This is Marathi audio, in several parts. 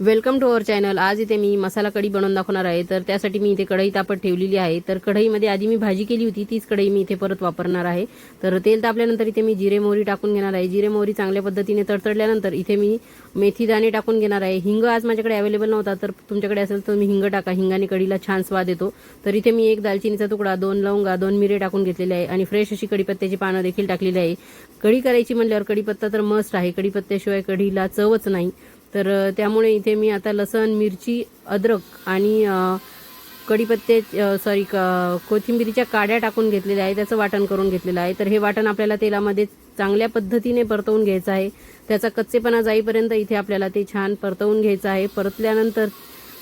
Welcome to our channel. आज इथे मी मसाला कढी बनवून दाखवणार आहे. तर त्यासाठी मी इथे कढई तापत ठेवलेली आहे. तर कढईमध्ये आधी मी भाजी केली होती. तीच कढई मी इथे परत वापरणार आहे. तर तेल तापल्यानंतर इथे मी जिरे मोहरी टाकून घेणार आहे. जिरे मोहरी चांगल्या पद्धतीने तडतडल्यानंतर इथे मी मेथी दाणे टाकून घेणार आहे. हिंग आज माझ्याकडे अवेलेबल नव्हता. तर तुमच्याकडे असेल तर मी हिंग टाका. हिंगाने कढीला छान स्वाद येतो. तर इथे मी एक दालचिनीचा तुकडा दोन लवंगा दोन मिरे टाकून घेतलेले आहे. आणि फ्रेश अशी कढीपत्त्याची पानं देखील टाकलेली आहे. कढी करायची म्हणल्यावर कढीपत्ता तर मस्ट आहे. कढीपत्त्याशिवाय कढीला चवच नाही. तर त्यामुळे इथे मी आता लसण मिरची अद्रक आणि कढीपत्ते सॉरी कोथिंबिरीच्या काड्या टाकून घेतलेल्या आहे त्याचं वाटण करून घेतलेलं आहे. तर हे वाटण आपल्याला तेलामध्ये चांगल्या पद्धतीने परतवून घ्यायचं आहे. त्याचा कच्चेपणा जाईपर्यंत इथे आपल्याला ते छान परतवून घ्यायचं आहे. परतल्यानंतर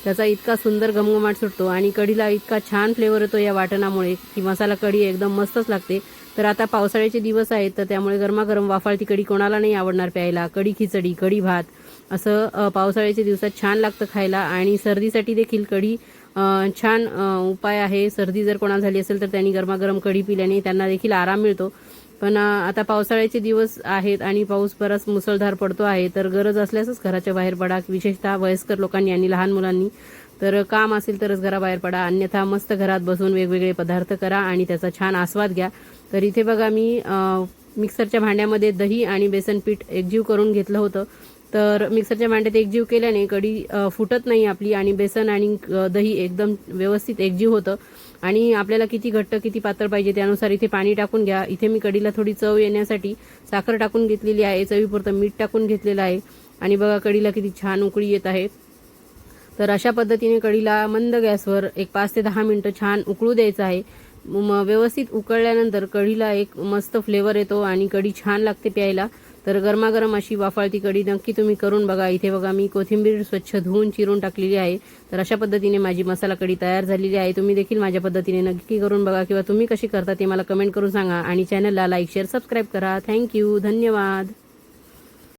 त्याचा इतका सुंदर घमघमाट सुटतो आणि कढीला इतका छान फ्लेवर येतो या वाटणामुळे की मसाला कढी एकदम मस्तच लागते. तर आता पावसाळ्याचे दिवस आहेत तर त्यामुळे गरमागरम वाफाळती कढी कोणाला नाही आवडणार प्यायला. कढी खिचडी कढी भात असं पावसाळ्याच्या दिवसात छान लागतं खायला आणि सर्दीसाठी देखील कढी छान उपाय आहे. सर्दी जर कोणाला झाली असेल तर त्यांनी गरमागरम कढी पिल्याने त्यांना देखील आराम मिळतो. पण आता पावसाळ्याचे दिवस आहेत आणि पाऊस बराच मुसळधार पडतो आहे तर गरज असल्यासच घराच्या बाहेर पडा. विशेषतः वयस्कर लोकांनी आणि लहान मुलांनी. तर काम असेल तरच घराबाहेर पडा. अन्यथा मस्त घरात बसून वेगवेगळे पदार्थ करा आणि त्याचा छान आस्वाद घ्या. तर इथे बघा मी मिक्सरच्या भांड्यामध्ये दही आणि बेसन पीठ एकजीव करून घेतलं होतं. तर मिक्सरच्या भांड्यात एकजीव केल्याने कढी फुटत नाही आपली आणि बेसन आणि दही एकदम व्यवस्थित एकजीव होतं. आणि आपल्याला किती घट्ट किती पातळ पाहिजे त्यानुसार इथे पाणी टाकून घ्या. इथे मी कढीला थोडी चव येण्यासाठी साखर टाकून घेतलेली आहे चवीपुरतं मीठ टाकून घेतलेलं आहे. आणि बघा कढीला किती छान उकळी येत आहे. तर अशा पद्धतीने कढीला मंद गॅसवर एक पाच ते दहा मिनटं छान उकळू द्यायचं आहे. व्यवस्थित उकळल्यानंतर कढीला एक मस्त फ्लेवर येतो आणि कढी छान लागते प्यायला. तर गरमागरम अशी वाफाळती कढी नक्की तुम्ही करून बघा. इथे बघा मी कोथिंबीर स्वच्छ धुवून चिरून टाकलेली आहे. तर अशा पद्धतीने माझी मसाला कढी तयार झालेली आहे. तुम्ही देखील माझ्या पद्धतीने नक्की करून बघा किंवा तुम्ही कशी करता ते मला कमेंट करून सांगा. आणि चॅनलला लाईक शेअर सबस्क्राईब करा. Thank you. धन्यवाद.